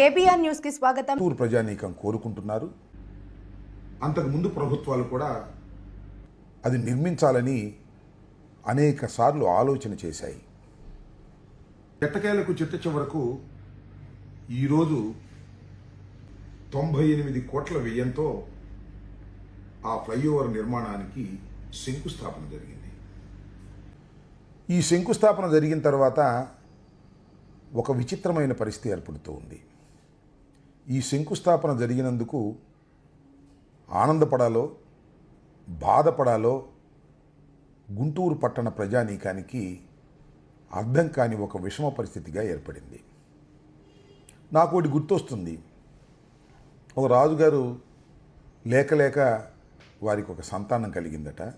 KBR న్యూస్కి స్వాగతం. గుంటూరు ప్రజానీకం కోరుకుంటున్నారు. అంతకుముందు ప్రభుత్వాలు కూడా అది నిర్మించాలని అనేక సార్లు ఆలోచన చేశాయి. ఎట్టకేలకు చిట్ట చివరకు ఈరోజు తొంభై ఎనిమిది కోట్ల వ్యయంతో ఆ ఫ్లైఓవర్ నిర్మాణానికి శంకుస్థాపన జరిగింది. ఈ శంకుస్థాపన జరిగిన తర్వాత ఒక విచిత్రమైన పరిస్థితి ఏర్పడుతూ ఉంది. ఈ శంకుస్థాపన జరిగినందుకు ఆనందపడాలో బాధపడాలో గుంటూరు పట్టణ ప్రజానీకానికి అర్థం కాని ఒక విషమ పరిస్థితిగా ఏర్పడింది. నాకు ఒకటి గుర్తొస్తుంది. ఒక రాజుగారు లేక లేక వారికి ఒక సంతానం కలిగిందట.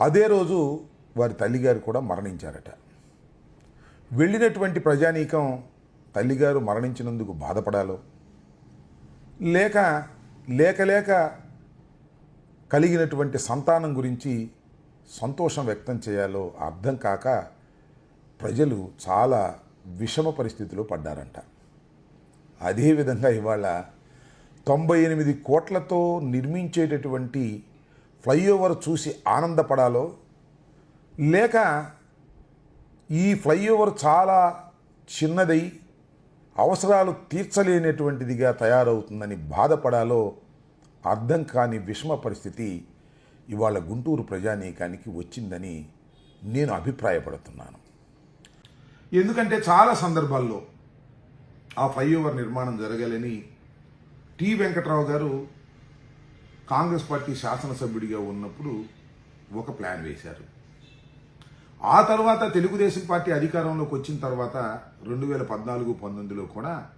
అదే రోజు వారి తల్లిగారు కూడా మరణించారట. వెళ్ళినటువంటి ప్రజానీకం తల్లిగారు మరణించినందుకు బాధపడాలో? లేక లేక లేక కలిగినటువంటి సంతానం గురించి సంతోషం వ్యక్తం చేయాలో అర్థం కాక ప్రజలు చాలా విషమ పరిస్థితిలో పడ్డారంట. అదేవిధంగా ఇవాళ తొంభై ఎనిమిది కోట్లతో నిర్మించేటటువంటి ఫ్లైఓవర్ చూసి ఆనందపడాలో? లేక ఈ ఫ్లైఓవర్ చాలా చిన్నదై అవసరాలు తీర్చలేనటువంటిదిగా తయారవుతుందని బాధపడాలో అర్థం కాని విషమ పరిస్థితి ఇవాళ గుంటూరు ప్రజానీకానికి వచ్చిందని నేను అభిప్రాయపడుతున్నాను. ఎందుకంటే చాలా సందర్భాల్లో ఆ ఫ్లైఓవర్ నిర్మాణం జరగాలని టి వెంకట్రావు గారు కాంగ్రెస్ పార్టీ శాసనసభ్యుడిగా ఉన్నప్పుడు ఒక ప్లాన్ వేశారు. ఆ తర్వాత తెలుగుదేశం పార్టీ అధికారంలోకి వచ్చిన తర్వాత రెండు వేల పద్నాలుగు పంతొమ్మిదిలో కూడా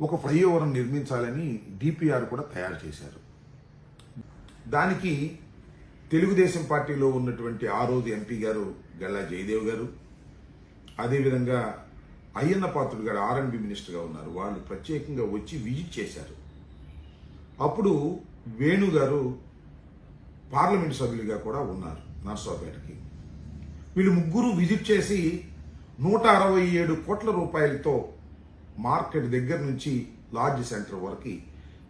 ఒక ఫ్లైఓవర్ నిర్మించాలని డిపిఆర్ కూడా తయారు చేశారు. దానికి తెలుగుదేశం పార్టీలో ఉన్నటువంటి ఆ రోజు ఎంపీ గారు గల్లా జయదేవ్ గారు అదేవిధంగా అయ్యన్న పాత్రుడు గారు ఆర్ఎండ్బి మినిస్టర్గా ఉన్నారు. వాళ్ళు ప్రత్యేకంగా వచ్చి విజిట్ చేశారు. అప్పుడు వేణు గారు పార్లమెంట్ సభ్యులుగా కూడా ఉన్నారు నర్సాపేటకి. వీళ్ళు ముగ్గురు విజిట్ చేసి నూట అరవై ఏడు కోట్ల రూపాయలతో మార్కెట్ దగ్గర నుంచి లార్జ్ సెంటర్ వరకు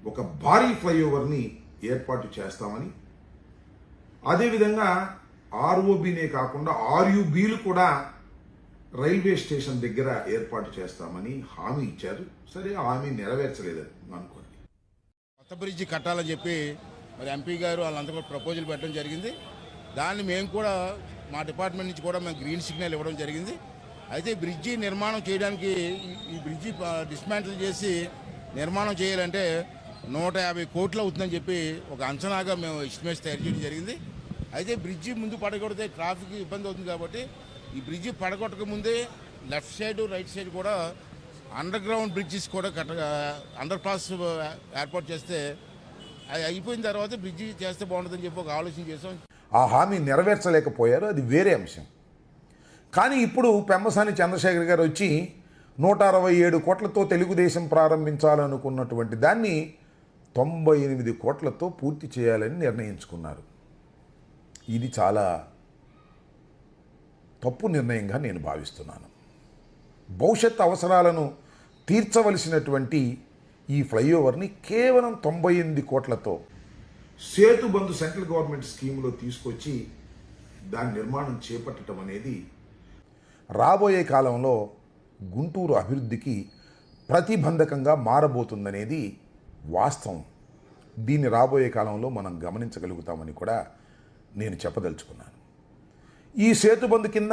ఒక భారీ ఫ్లైఓవర్ని ఏర్పాటు చేస్తామని. అదేవిధంగా ఆర్ఓబినే కాకుండా ఆర్యుబీలు కూడా రైల్వే స్టేషన్ దగ్గర ఏర్పాటు చేస్తామని హామీ ఇచ్చారు. సరే హామీ నెరవేర్చలేదు అనుకోండి. కొత్త బ్రిడ్జి కట్టాలని చెప్పి మరి ఎంపీ గారు వాళ్ళంతా కూడా ప్రపోజల్ పెట్టడం జరిగింది. దాన్ని మేము కూడా మా డిపార్ట్మెంట్ నుంచి కూడా మేము గ్రీన్ సిగ్నల్ ఇవ్వడం జరిగింది. అయితే బ్రిడ్జి నిర్మాణం చేయడానికి ఈ- బ్రిడ్జి డిస్మాంటిల్ చేసి నిర్మాణం చేయాలంటే నూట యాభై కోట్లు అవుతుందని చెప్పి ఒక అంచనాగా మేము ఎస్టిమేట్స్ తయారు చేయడం జరిగింది. అయితే బ్రిడ్జి ముందు పడగొడితే ట్రాఫిక్ ఇబ్బంది అవుతుంది కాబట్టి ఈ బ్రిడ్జి పడగొట్టక ముందే లెఫ్ట్ సైడ్ రైట్ సైడ్ కూడా అండర్ గ్రౌండ్ బ్రిడ్జెస్ కూడా కట్ట అండర్ పాస్ ఏర్పాటు చేస్తే అది అయిపోయిన తర్వాత బ్రిడ్జి చేస్తే బాగుంటుందని చెప్పి ఒక ఆలోచన చేసాం ఆ హామీ నెరవేర్చలేకపోయారు అది వేరే అంశం. కానీ ఇప్పుడు పెమ్మసాని చంద్రశేఖర్ గారు వచ్చి నూట అరవై ఏడు కోట్లతో తెలుగుదేశం ప్రారంభించాలనుకున్నటువంటి దాన్ని తొంభై ఎనిమిది కోట్లతో పూర్తి చేయాలని నిర్ణయించుకున్నారు. ఇది చాలా తప్పు నిర్ణయంగా నేను భావిస్తున్నాను. భవిష్యత్ అవసరాలను తీర్చవలసినటువంటి ఈ ఫ్లైఓవర్ని కేవలం తొంభై ఎనిమిది కోట్లతో సేతు బంధు సెంట్రల్ గవర్నమెంట్ స్కీమ్లో తీసుకొచ్చి దాని నిర్మాణం చేపట్టడం అనేది రాబోయే కాలంలో గుంటూరు అభివృద్ధికి ప్రతిబంధకంగా మారబోతుందనేది వాస్తవం. దీన్ని రాబోయే కాలంలో మనం గమనించగలుగుతామని కూడా నేను చెప్పదలుచుకున్నాను. ఈ సేతుబంధు కింద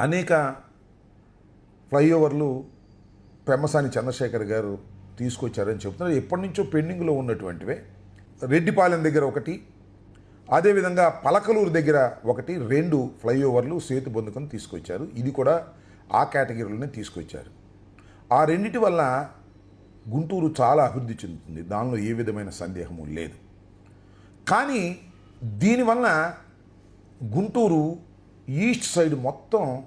అనేక ఫ్లైఓవర్లు పెమ్మసాని చంద్రశేఖర్ గారు తీసుకొచ్చారని చెబుతున్నారు. ఎప్పటి నుంచో పెండింగ్లో ఉన్నటువంటివే. రెడ్డిపాలెం దగ్గర ఒకటి అదేవిధంగా పలకలూరు దగ్గర ఒకటి రెండు ఫ్లైఓవర్లు సేతు బంధుకం తీసుకొచ్చారు. ఇది కూడా ఆ కేటగిరీలోనే తీసుకొచ్చారు. ఆ రెండిటి వల్ల గుంటూరు చాలా అభివృద్ధి చెందుతుంది. దానిలో ఏ విధమైన సందేహము లేదు. కానీ దీనివల్ల గుంటూరు ఈస్ట్ సైడ్ మొత్తం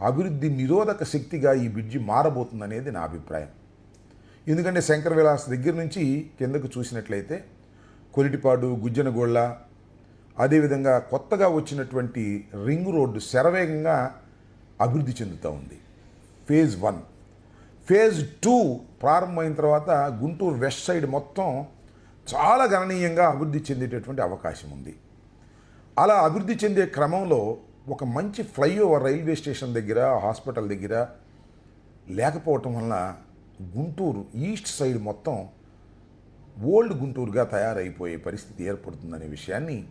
అభివృద్ధి నిరోధక శక్తిగా ఈ బ్రిడ్జి మారబోతుందనేది నా అభిప్రాయం. ఎందుకంటే శంకర విలాస్ దగ్గర నుంచి కిందకు చూసినట్లయితే కొలిటిపాడు గుజ్జనగోళ్ళ అదేవిధంగా కొత్తగా వచ్చినటువంటి రింగ్ రోడ్డు శరవేగంగా అభివృద్ధి చెందుతూ ఉంది. ఫేజ్ వన్ ఫేజ్ టూ ప్రారంభమైన తర్వాత గుంటూరు వెస్ట్ సైడ్ మొత్తం చాలా గణనీయంగా అభివృద్ధి చెందేటటువంటి అవకాశం ఉంది. అలా అభివృద్ధి చెందే క్రమంలో ఒక మంచి ఫ్లైఓవర్ రైల్వే స్టేషన్ దగ్గర హాస్పిటల్ దగ్గర లేకపోవటం వలన గుంటూరు ఈస్ట్ సైడ్ మొత్తం ఓల్డ్ గుంటూరుగా తయారైపోయే పరిస్థితి ఏర్పడుతుందనే విషయాన్ని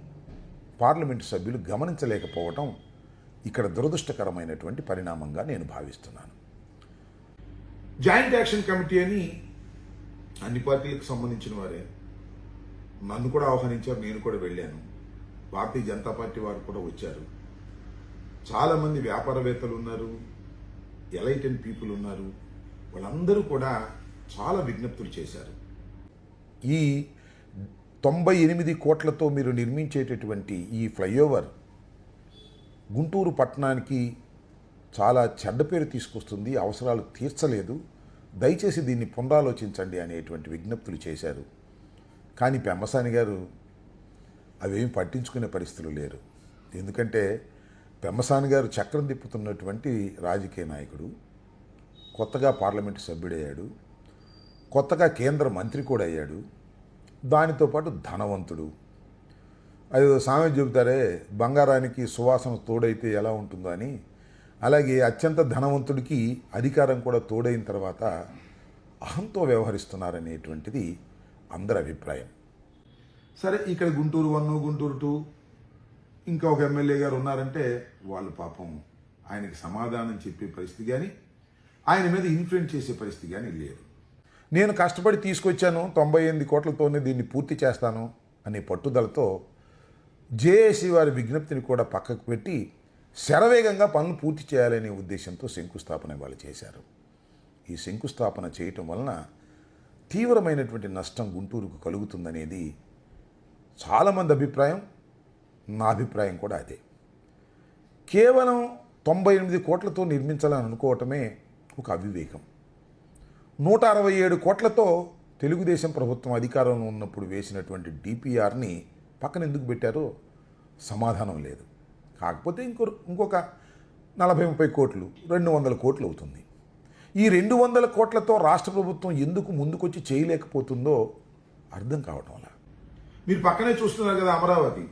పార్లమెంటు సభ్యులు గమనించలేకపోవటం ఇక్కడ దురదృష్టకరమైనటువంటి పరిణామంగా నేను భావిస్తున్నాను. జాయింట్ యాక్షన్ కమిటీ అని అన్ని పార్టీలకు సంబంధించిన వారే. నన్ను కూడా ఆహ్వానించారు నేను కూడా వెళ్ళాను. భారతీయ జనతా పార్టీ వారు కూడా వచ్చారు. చాలామంది వ్యాపారవేత్తలు ఉన్నారు ఎలైటెన్ పీపుల్ ఉన్నారు. వాళ్ళందరూ కూడా చాలా విజ్ఞప్తులు చేశారు. ఈ తొంభై ఎనిమిది కోట్లతో మీరు నిర్మించేటటువంటి ఈ ఫ్లైఓవర్ గుంటూరు పట్టణానికి చాలా చెడ్డ పేరు తీసుకొస్తుంది అవసరాలు తీర్చలేదు. దయచేసి దీన్ని పునరాలోచించండి అనేటువంటి విజ్ఞప్తులు చేశారు. కానీ పెమ్మసాని గారు అవేమి పట్టించుకునే పరిస్థితులు లేరు. ఎందుకంటే పెమ్మసాని గారు చక్రం తిప్పుతున్నటువంటి రాజకీయ నాయకుడు కొత్తగా పార్లమెంటు సభ్యుడయ్యాడు. కొత్తగా కేంద్ర మంత్రి కూడా అయ్యాడు. దానితో పాటు ధనవంతుడు. అది సామె చెబుతారే బంగారానికి సువాసన తోడైతే ఎలా ఉంటుందో అని. అలాగే అత్యంత ధనవంతుడికి అధికారం కూడా తోడైన తర్వాత అహంతో వ్యవహరిస్తున్నారనేటువంటిది అందరి అభిప్రాయం. సరే ఇక్కడ గుంటూరు వన్ గుంటూరు టూ ఇంకా ఒక ఎమ్మెల్యే గారు ఉన్నారంటే వాళ్ళు పాపం ఆయనకి సమాధానం చెప్పే పరిస్థితి కానీ ఆయన మీద ఇన్ఫ్లుయెన్స్ చేసే పరిస్థితి కానీ లేదు. నేను కష్టపడి తీసుకొచ్చాను తొంభై ఎనిమిది కోట్లతోనే దీన్ని పూర్తి చేస్తాను అనే పట్టుదలతో జేఏసీ వారి విజ్ఞప్తిని కూడా పక్కకు పెట్టి శరవేగంగా పనులు పూర్తి చేయాలనే ఉద్దేశంతో శంకుస్థాపన వాళ్ళు చేశారు. ఈ శంకుస్థాపన చేయటం వలన తీవ్రమైనటువంటి నష్టం గుంటూరుకు కలుగుతుందనేది చాలామంది అభిప్రాయం నా అభిప్రాయం కూడా అదే. కేవలం తొంభై ఎనిమిది కోట్లతో నిర్మించాలని అనుకోవటమే ఒక అవివేకం. నూట అరవై ఏడు కోట్లతో తెలుగుదేశం ప్రభుత్వం అధికారంలో ఉన్నప్పుడు వేసినటువంటి డిపిఆర్ని పక్కన ఎందుకు పెట్టారో సమాధానం లేదు. కాకపోతే ఇంకో ఇంకొక నలభై ముప్పై కోట్లు రెండు వందల కోట్లు అవుతుంది. ఈ రెండు వందల కోట్లతో రాష్ట్ర ప్రభుత్వం ఎందుకు ముందుకొచ్చి చేయలేకపోతుందో అర్థం కావటం వల్ల. మీరు పక్కనే చూస్తున్నారు కదా అమరావతి.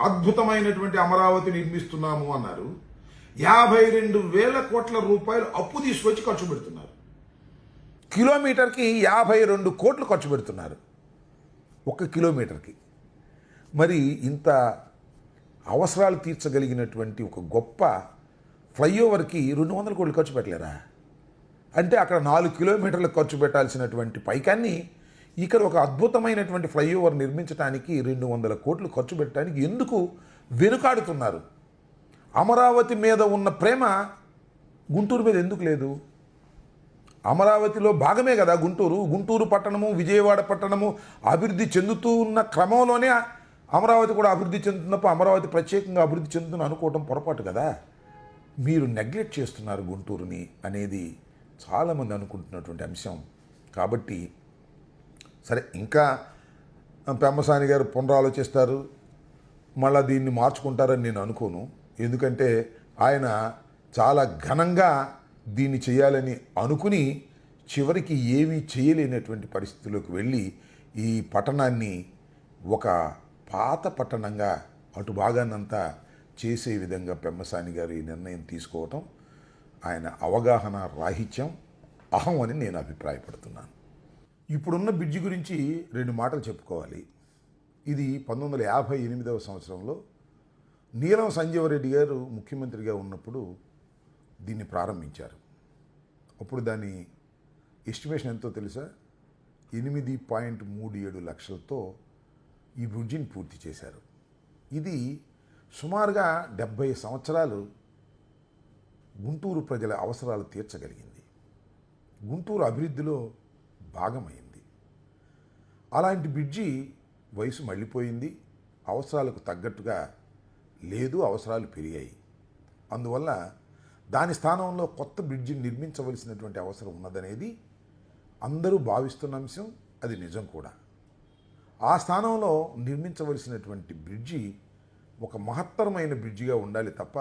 అద్భుతమైనటువంటి అమరావతి నిర్మిస్తున్నాము అన్నారు. యాభై రెండు వేల కోట్ల రూపాయలు అప్పు తీసుకొచ్చి ఖర్చు పెడుతున్నారు. కిలోమీటర్కి యాభై రెండు కోట్లు ఖర్చు పెడుతున్నారు. ఒక కిలోమీటర్కి. మరి ఇంత అవసరాలు తీర్చగలిగినటువంటి ఒక గొప్ప ఫ్లైఓవర్కి రెండు వందల కోట్లు ఖర్చు పెట్టలేరా? అంటే అక్కడ నాలుగు కిలోమీటర్లు ఖర్చు పెట్టాల్సినటువంటి పైకాన్ని ఇక్కడ ఒక అద్భుతమైనటువంటి ఫ్లైఓవర్ నిర్మించడానికి రెండు వందల కోట్లు ఖర్చు పెట్టడానికి ఎందుకు వెనుకాడుతున్నారు? అమరావతి మీద ఉన్న ప్రేమ గుంటూరు మీద ఎందుకు లేదు? అమరావతిలో భాగమే కదా గుంటూరు. గుంటూరు పట్టణము విజయవాడ పట్టణము అభివృద్ధి చెందుతూ ఉన్న క్రమంలోనే అమరావతి కూడా అభివృద్ధి చెందుతున్నప్పుడు అమరావతి ప్రత్యేకంగా అభివృద్ధి చెందుతుంది అనుకోవటం పొరపాటు కదా? మీరు నెగ్లెక్ట్ చేస్తున్నారు గుంటూరుని అనేది చాలామంది అనుకుంటున్నటువంటి అంశం. కాబట్టి సరే ఇంకా పెమ్మసాని గారు పునరాలోచిస్తారు. మళ్ళీ దీన్ని మార్చుకుంటారని నేను అనుకోను. ఎందుకంటే ఆయన చాలా ఘనంగా దీన్ని చేయాలని అనుకుని చివరికి ఏమీ చేయలేనటువంటి పరిస్థితిలోకి వెళ్ళి ఈ పట్టణాన్ని ఒక పాత పట్టణంగా అటు భాగాన్నంతా చేసే విధంగా పెమ్మసాని గారు ఈ నిర్ణయం తీసుకోవటం ఆయన అవగాహన రాహిత్యం అహం అని నేను అభిప్రాయపడుతున్నాను. ఇప్పుడున్న బ్రిడ్జి గురించి రెండు మాటలు చెప్పుకోవాలి. ఇది పంతొమ్మిది వందల యాభై ఎనిమిదవ సంవత్సరంలో నీలం సంజీవరెడ్డి గారు ముఖ్యమంత్రిగా ఉన్నప్పుడు దీన్ని ప్రారంభించారు. అప్పుడు దాని ఎస్టిమేషన్ ఎంతో తెలుసా? ఎనిమిది పాయింట్ మూడు ఏడు లక్షలతో ఈ బ్రిడ్జిని పూర్తి చేశారు. ఇది సుమారుగా డెబ్భై సంవత్సరాలు గుంటూరు ప్రజల అవసరాలు తీర్చగలిగింది. గుంటూరు అభివృద్ధిలో భాగమైంది. అలాంటి బ్రిడ్జి వయసు మళ్ళీపోయింది. అవసరాలకు తగ్గట్టుగా లేదు అవసరాలు పెరిగాయి. అందువల్ల దాని స్థానంలో కొత్త బ్రిడ్జిని నిర్మించవలసినటువంటి అవసరం ఉన్నదనేది అందరూ భావిస్తున్న అంశం అది నిజం కూడా. ఆ స్థానంలో నిర్మించవలసినటువంటి బ్రిడ్జి ఒక మహత్తరమైన బ్రిడ్జిగా ఉండాలి తప్ప